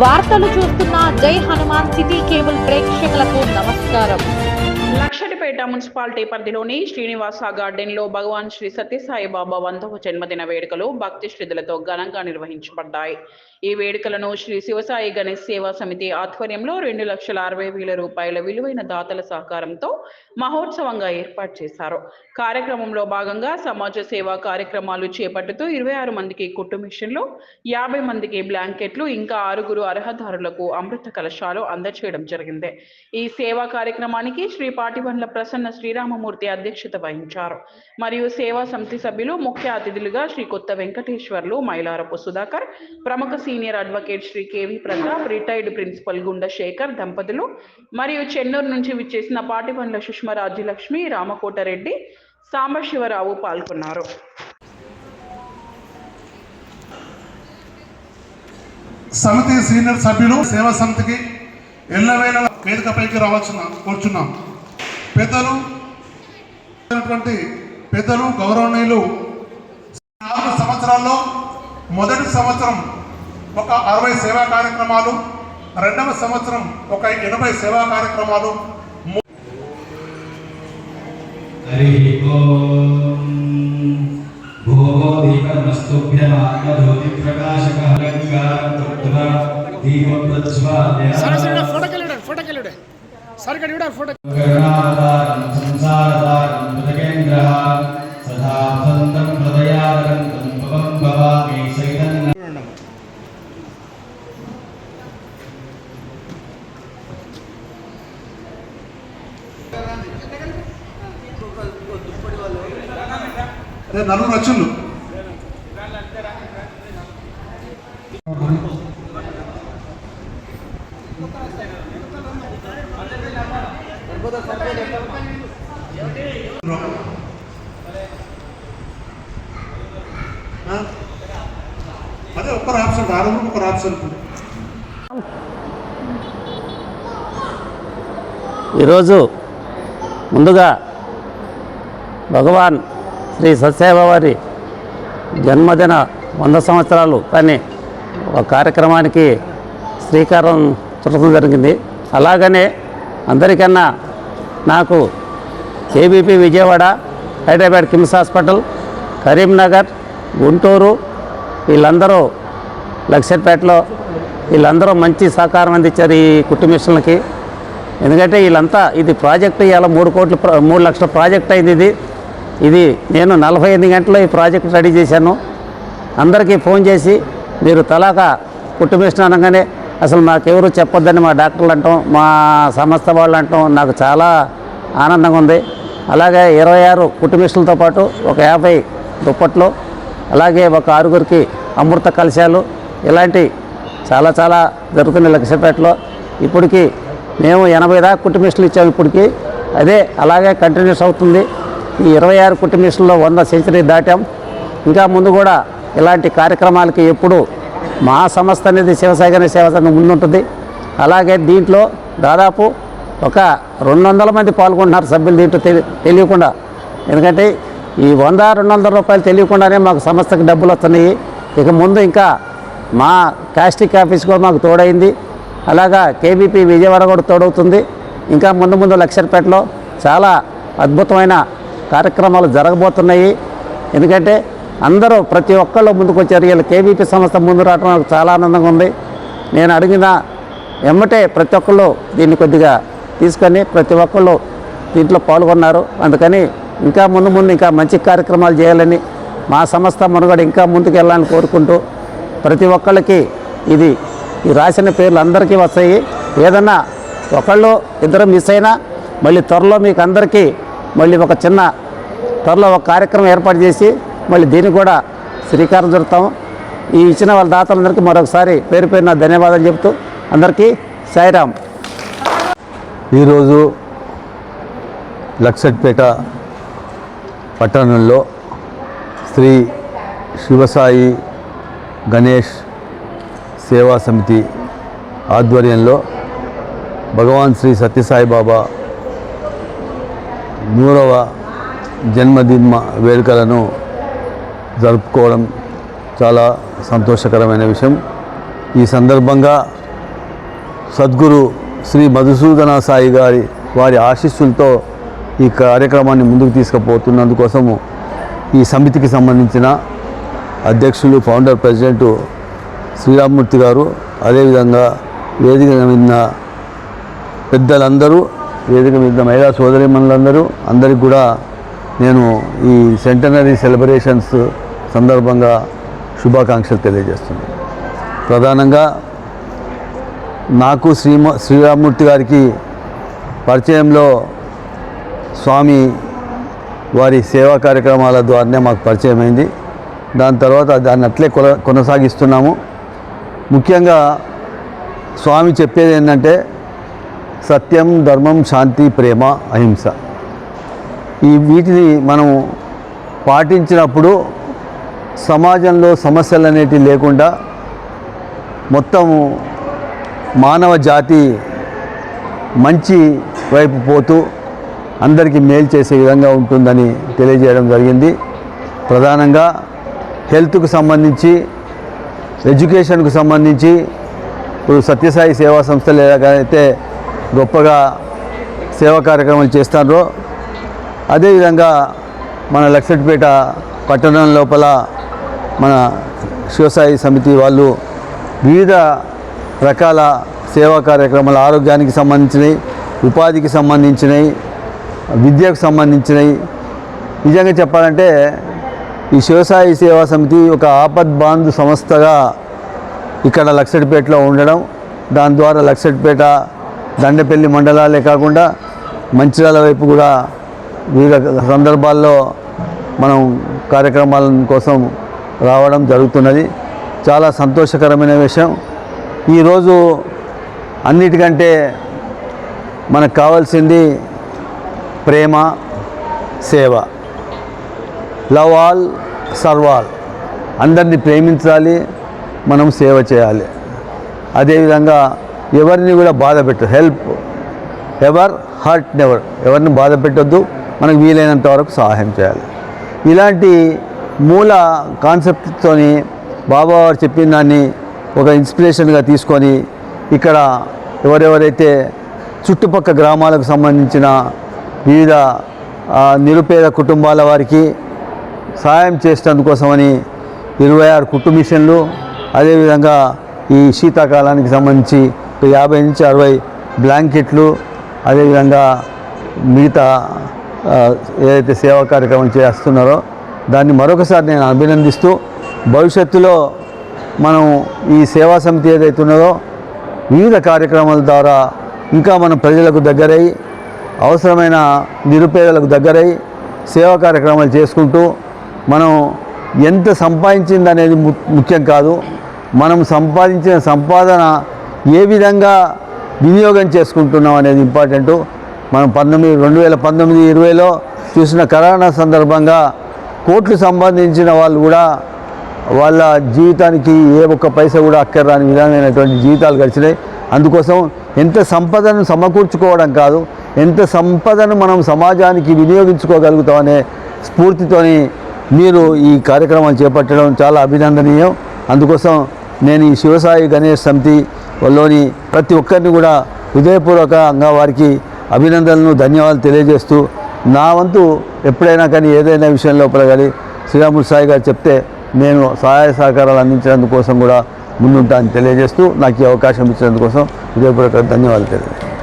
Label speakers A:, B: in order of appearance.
A: వార్తలు చూస్తున్న జై హనుమాన్ సిటీ కేబుల్ ప్రేక్షకులకు నమస్కారం.
B: లక్షటిపేట మున్సిపాలిటీ పరిధిలోని శ్రీనివాస గార్డెన్లో భగవాన్ శ్రీ సత్యసాయి బాబా వందవ జన్మదిన వేడుకలు భక్తి శ్రద్ధలతో ఘనంగా నిర్వహించబడ్డాయి. ఈ వేడుకలను శ్రీ శివసాయి గణేష్ సేవా సమితి ఆధ్వర్యంలో రెండు లక్షల అరవై వేల రూపాయల విలువైన దాతల సహకారంతో మహోత్సవంగా ఏర్పాటు చేశారు. కార్యక్రమంలో భాగంగా సమాజ సేవా కార్యక్రమాలు చేపట్టుతూ ఇరవై ఆరు మందికి కుట్టు మిషన్లు యాభై మందికి బ్లాంకెట్లు ఇంకా ఆరుగురు అర్హదారులకు అమృత కలశాలు అందజేయడం జరిగింది. ఈ సేవా కార్యక్రమానికి శ్రీ పాటిబండ్ల ప్రసన్న శ్రీరామమూర్తి అధ్యక్షత వహించారు. మరియు సేవా సమితి సభ్యులు ముఖ్య అతిథులుగా శ్రీ కొత్త వెంకటేశ్వర్లు మైలారపు సుధాకర్ ప్రముఖ senior advocate Shri K V Pratap retired principal Gunda Shekar దంపతులు. మరియు చెన్నూరు నుంచి విచ్చేసిన పాటిబండ్ల సుష్మ రాజ్యలక్ష్మి రామకోటరెడ్డి సాంబశివరావు పాల్గొన్నారు.
C: సమితి సీనియర్ సభ్యులు సేవా సమితికి ఎల్లవేళ వేదికపైకి రావాల్సిన కోరుచున్నాం. పెద్దలు పెద్దలు గౌరవనీయులు నాలుగు సంవత్సరాల్లో మొదటి సంవత్సరం ఒక అరవై సేవా కార్యక్రమాలు రెండవ సంవత్సరం ఒక ఎనభై సేవా కార్యక్రమాలు.
D: సరే సరే ఫోటో కలిడ ఫోటో కలిడ సరిగ్గా
C: ఫోటో నలుగురు వచ్చుళ్ళు అదే ఒక్కరు ఆప్షన్ ఆరుగురు ఒకరు ఆప్షన్
E: ఈరోజు ముందుగా భగవాన్ శ్రీ సత్యబావారి జన్మదిన వంద సంవత్సరాలు. కానీ ఒక కార్యక్రమానికి శ్రీకారం చుట్టడం జరిగింది. అలాగనే అందరికన్నా నాకు KBP Vijayawada Hyderabad KIMS hospital Karimnagar Guntur వీళ్ళందరూ లక్ష్యపేటలో వీళ్ళందరూ మంచి సహకారం అందించారు ఈ కుట్టు మిషన్లకి. ఎందుకంటే వీళ్ళంతా ఇది ప్రాజెక్ట్ ఇవాళ మూడు కోట్ల ప్ర- మూడు లక్షల ప్రాజెక్ట్ అయింది ఇది. ఇది నేను నలభై ఎనిమిది గంటల్లో ఈ ప్రాజెక్ట్ రెడీ చేశాను. అందరికీ ఫోన్ చేసి మీరు తలాక కుట్టు అనగానే అసలు మాకెవరు చెప్పొద్దని మా డాక్టర్లు అంటాం మా సంస్థ వాళ్ళు అంటాం నాకు చాలా ఆనందంగా ఉంది. అలాగే ఇరవై ఆరు కుట్టు పాటు ఒక యాభై దుప్పట్లు అలాగే ఒక ఆరుగురికి అమృత కలశాలు ఇలాంటి చాలా చాలా జరుగుతున్నాయి లక్ష్యపేటలో ఇప్పటికీ మేము ఎనభై దాకా కుట్టు ఇచ్చాము ఇప్పటికి. అదే అలాగే కంటిన్యూస్ అవుతుంది. ఈ ఇరవై ఆరు కుట్టు వంద సెంచరీ దాటాం. ఇంకా ముందు కూడా ఇలాంటి కార్యక్రమాలకి ఎప్పుడు మా సంస్థ అనేది శివసాగర సేవ సంఘం ముందుంటుంది. అలాగే దీంట్లో దాదాపు ఒక రెండు వందల మంది పాల్గొంటున్నారు సభ్యులు దీంట్లో తెలి తెలియకుండా. ఎందుకంటే ఈ వంద రెండు వందల రూపాయలు తెలియకుండానే మాకు సంస్థకి డబ్బులు వస్తున్నాయి. ఇక ముందు ఇంకా మా కాస్టిక్ ఆఫీస్ కూడా మాకు తోడైంది. అలాగా కేబీపీ విజయవాడ కూడా తోడవుతుంది. ఇంకా ముందు ముందు లక్షపేటలో చాలా అద్భుతమైన కార్యక్రమాలు జరగబోతున్నాయి. ఎందుకంటే అందరూ ప్రతి ఒక్కళ్ళు ముందుకు వచ్చారు వీళ్ళు కేబీపీ సంస్థ ముందు రావడం నాకు చాలా ఆనందంగా ఉంది. నేను అడిగిన ఎమ్మటే ప్రతి ఒక్కళ్ళు దీన్ని కొద్దిగా తీసుకొని ప్రతి ఒక్కళ్ళు దీంట్లో పాల్గొన్నారు. అందుకని ఇంకా ముందు ముందు ఇంకా మంచి కార్యక్రమాలు చేయాలని మా సంస్థ మనుగడ ఇంకా ముందుకు వెళ్ళాలని కోరుకుంటూ ప్రతి ఒక్కళ్ళకి ఇది ఈ రాసిన పేర్లు అందరికీ వస్తాయి. ఏదన్నా ఒకళ్ళు ఇద్దరు మిస్ అయినా మళ్ళీ త్వరలో మీకు అందరికీ మళ్ళీ ఒక చిన్న త్వరలో ఒక కార్యక్రమం ఏర్పాటు చేసి మళ్ళీ దీన్ని కూడా శ్రీకారం చుడతాము ఈ ఇచ్చిన వాళ్ళ దాతలందరికీ మరొకసారి పేరు పేరున ధన్యవాదాలు చెబుతూ అందరికీ సాయిరామ్.
F: ఈరోజు లక్సట్పేట పట్టణంలో శ్రీ శివసాయి గణేష్ సేవా సమితి ఆధ్వర్యంలో భగవాన్ శ్రీ సత్యసాయిబాబా నూరవ జన్మదిన వేడుకలను జరుపుకోవడం చాలా సంతోషకరమైన విషయం. ఈ సందర్భంగా సద్గురు శ్రీ మధుసూదన సాయి గారి వారి ఆశీస్సులతో ఈ కార్యక్రమాన్ని ముందుకు తీసుకుపోతున్నందుకోసము ఈ సమితికి సంబంధించిన అధ్యక్షులు ఫౌండర్ ప్రెసిడెంట్ శ్రీరామ్మూర్తి గారు అదేవిధంగా వేదిక పెద్దలందరూ వేదిక మీద మహిళా సోదరిమణులందరూ అందరికి కూడా నేను ఈ సెంటనరీ సెలబ్రేషన్స్ సందర్భంగా శుభాకాంక్షలు తెలియజేస్తున్నాను. ప్రధానంగా నాకు శ్రీమ శ్రీరామూర్తి గారికి పరిచయంలో స్వామి వారి సేవా కార్యక్రమాల ద్వారానే మాకు పరిచయం అయింది దాని తర్వాత దాన్ని అట్లే కొన కొనసాగిస్తున్నాము. ముఖ్యంగా స్వామి చెప్పేది ఏంటంటే సత్యం ధర్మం శాంతి ప్రేమ అహింస. ఈ వీటిని మనం పాటించినప్పుడు సమాజంలో సమస్యలు అనేటివి లేకుండా మొత్తము మానవ జాతి మంచి వైపు పోతూ అందరికీ మేలు చేసే విధంగా ఉంటుందని తెలియజేయడం జరిగింది. ప్రధానంగా హెల్త్కు సంబంధించి ఎడ్యుకేషన్కు సంబంధించి ఇప్పుడు సత్యసాయి సేవా సంస్థలు ఎలాగైతే గొప్పగా సేవా కార్యక్రమాలు చేస్తారో అదేవిధంగా మన లక్ష్మీపేట పట్టణం లోపల మన శివసాయి సమితి వాళ్ళు వివిధ రకాల సేవా కార్యక్రమాలు ఆరోగ్యానికి సంబంధించినవి ఉపాధికి సంబంధించినవి విద్యకు సంబంధించినవి నిజంగా చెప్పాలంటే ఈ శివసాయి సేవా సమితి ఒక ఆపద్ బాంధు సంస్థగా ఇక్కడ లక్షడిపేటలో ఉండడం దాని ద్వారా లక్షడిపేట దండపల్లి మండలాలే కాకుండా మంచిర్యాల వైపు కూడా వివిధ సందర్భాల్లో మనం కార్యక్రమాల కోసం రావడం జరుగుతున్నది. చాలా సంతోషకరమైన విషయం. ఈరోజు అన్నిటికంటే మనకు కావాల్సింది ప్రేమ సేవ. Love all serve all. అందరినీ ప్రేమించాలి మనం సేవ చేయాలి. అదేవిధంగా ఎవరిని కూడా బాధ పెట్టదు. హెల్ప్ ఎవర్ హర్ట్ నెవర్ ఎవరిని బాధ పెట్టొద్దు. మనకు వీలైనంత వరకు సహాయం చేయాలి. ఇలాంటి మూల కాన్సెప్ట్తోని బాబా వారు చెప్పిన దాన్ని ఒక ఇన్స్పిరేషన్గా తీసుకొని ఇక్కడ ఎవరెవరైతే చుట్టుపక్క గ్రామాలకు సంబంధించిన వివిధ నిరుపేద కుటుంబాల వారికి సహాయం చేసినందుకోసమని ఇరవై ఆరు కుట్టు మిషన్లు అదేవిధంగా ఈ శీతాకాలానికి సంబంధించి యాభై నుంచి అరవై బ్లాంకెట్లు అదేవిధంగా మిగతా ఏదైతే సేవా కార్యక్రమం చేస్తున్నారో దాన్ని మరొకసారి నేను అభినందిస్తూ భవిష్యత్తులో మనం ఈ సేవా సమితి ఏదైతే ఉన్నదో వివిధ కార్యక్రమాల ద్వారా ఇంకా మనం ప్రజలకు దగ్గరై అవసరమైన నిరుపేదలకు దగ్గరై సేవా కార్యక్రమాలు చేసుకుంటూ మనం ఎంత సంపాదించింది అనేది ము- ముఖ్యం కాదు. మనం సంపాదించిన సంపాదన ఏ విధంగా వినియోగం చేసుకుంటున్నాం అనేది ఇంపార్టెంట్. మనం పంతొమ్మిది రెండు వేల పంతొమ్మిది ఇరవైలో చూసిన కరోనా సందర్భంగా కోట్లు సంబంధించిన వాళ్ళు కూడా వాళ్ళ జీవితానికి ఏ ఒక్క పైసా కూడా అక్కర్రాని విధమైనటువంటి జీవితాలు గడిచినాయి. అందుకోసం ఎంత సంపదను సమకూర్చుకోవడం కాదు ఎంత సంపదను మనం సమాజానికి వినియోగించుకోగలుగుతామనే స్ఫూర్తితోని మీరు ఈ కార్యక్రమాలు చేపట్టడం చాలా అభినందనీయం. అందుకోసం నేను ఈ శివసాయి గణేష్ సమితి లోని ప్రతి ఒక్కరిని కూడా హృదయపూర్వకంగా వారికి అభినందనలు ధన్యవాదాలు తెలియజేస్తూ నా వంతు ఎప్పుడైనా కానీ ఏదైనా విషయం లోపల కానీ శ్రీరాములు సాయి గారు చెప్తే నేను సహాయ సహకారాలు అందించినందుకోసం కూడా ముందుంటా అని తెలియజేస్తూ నాకు ఈ అవకాశం ఇచ్చినందుకోసం హృదయపూర్వక ధన్యవాదాలు తెలియజేస్తాను